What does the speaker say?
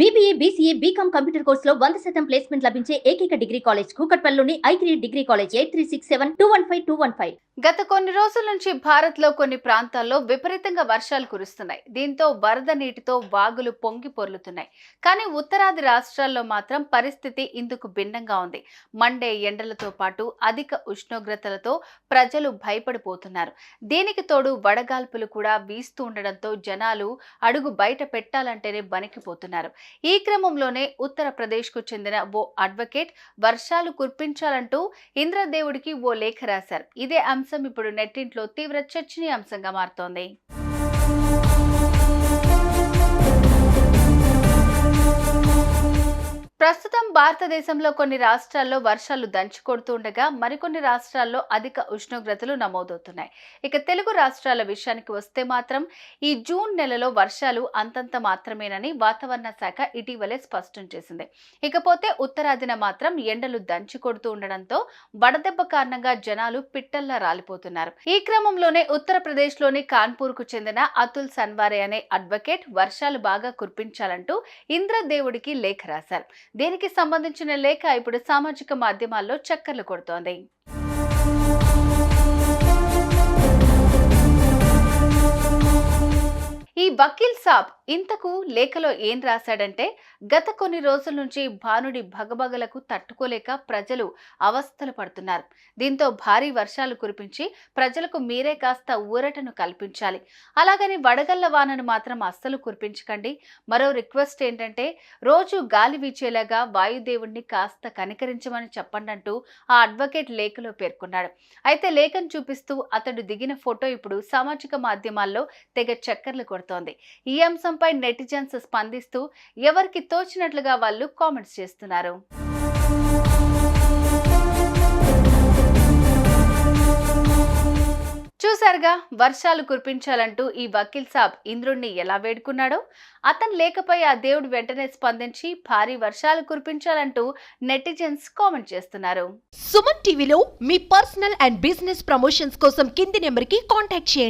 BBA BCA BCom computer కోర్సులో వంద శాతం ప్లేస్మెంట్ లభించే ఏకైక డిగ్రీ కాలేజ్ కూకట్పల్లిలోని ఐక్రీ degree college eight three six seven two one five two one five గత కొన్ని రోజుల నుంచి భారత్లో కొన్ని ప్రాంతాల్లో విపరీతంగా వర్షాలు కురుస్తున్నాయి. దీంతో వరద నీటితో వాగులు పొంగి పొర్లుతున్నాయి. కానీ ఉత్తరాది రాష్ట్రాల్లో మాత్రం పరిస్థితి ఇందుకు భిన్నంగా ఉంది. మండే ఎండలతో పాటు అధిక ఉష్ణోగ్రతలతో ప్రజలు భయపడిపోతున్నారు. దీనికి తోడు వడగాల్పులు కూడా వీస్తూ ఉండడంతో జనాలు అడుగు బయట పెట్టాలంటేనే బనికిపోతున్నారు ఈ క్రమంలోనే ఉత్తరప్రదేశ్కు చెందిన ఓ అడ్వకేట్ వర్షాలు కురిపించాలంటూ ఇంద్రదేవుడికి ఓ లేఖ రాశారు. ఇదే అంశం ఇప్పుడు నెట్టింట్లో తీవ్ర చర్చనీయాంశంగా మారుతోంది. ప్రస్తుతం భారతదేశంలో కొన్ని రాష్ట్రాల్లో వర్షాలు దంచి కొడుతూ ఉండగా మరికొన్ని రాష్ట్రాల్లో అధిక ఉష్ణోగ్రతలు నమోదవుతున్నాయి. ఇక తెలుగు రాష్ట్రాల విషయానికి వస్తే మాత్రం ఈ జూన్ నెలలో వర్షాలు అంతంత మాత్రమేనని వాతావరణ శాఖ ఇటీవలే స్పష్టం చేసింది. ఇకపోతే ఉత్తరాదిన మాత్రం ఎండలు దంచి కొడుతూ ఉండడంతో వడదెబ్బ కారణంగా జనాలు పిట్టల్లా రాలిపోతున్నారు. ఈ క్రమంలోనే ఉత్తరప్రదేశ్లోని కాన్పూర్కు చెందిన అతుల్ సన్వారే అనే అడ్వకేట్ వర్షాలు బాగా కురిపించాలంటూ ఇంద్రదేవుడికి లేఖ రాశారు. దీనికి సంబంధించిన లేఖ ఇప్పుడు సామాజిక మాధ్యమాల్లో చక్కర్లు కొడుతోంది. ఈ వకీల్ సాబ్ ఇంతకు లేఖలో ఏం రాశాడంటే గత కొన్ని రోజుల నుంచి భానుడి భగభగలకు తట్టుకోలేక ప్రజలు అవస్థలు పడుతున్నారు. దీంతో భారీ వర్షాలు కురిపించి ప్రజలకు మీరే కాస్త ఊరటను కల్పించాలి. అలాగని వడగళ్ళ వానను మాత్రం అస్సలు కురిపించకండి. మరో రిక్వెస్ట్ ఏంటంటే రోజు గాలి వీచేలాగా వాయుదేవుణ్ణి కాస్త కనికరించమని చెప్పండి అంటూ ఆ అడ్వకేట్ లేఖలో పేర్కొన్నాడు. అయితే లేఖను చూపిస్తూ అతడు దిగిన ఫోటో ఇప్పుడు సామాజిక మాధ్యమాల్లో తెగ చక్కర్లు కొడుతోంది. ఈ అంశం అంశంపై నెటిజన్స్ స్పందిస్తూ ఎవరికి తోచినట్లుగా వాళ్ళు కామెంట్స్ చేస్తున్నారు. చూశారుగా వర్షాలు కురిపించాలంటూ ఈ వకీల్ సాబ్ ఇంద్రుణ్ణి ఎలా వేడుకున్నాడో? అతను లేకపోయి ఆ దేవుడు వెంటనే స్పందించి భారీ వర్షాలు కురిపించాలంటూ నెటిజన్స్ కామెంట్ చేస్తున్నారు. సుమన్ టీవీలో మీ పర్సనల్ అండ్ బిజినెస్ ప్రమోషన్స్ కోసం కింది నెంబర్కి కాంటాక్ట్ చేయండి.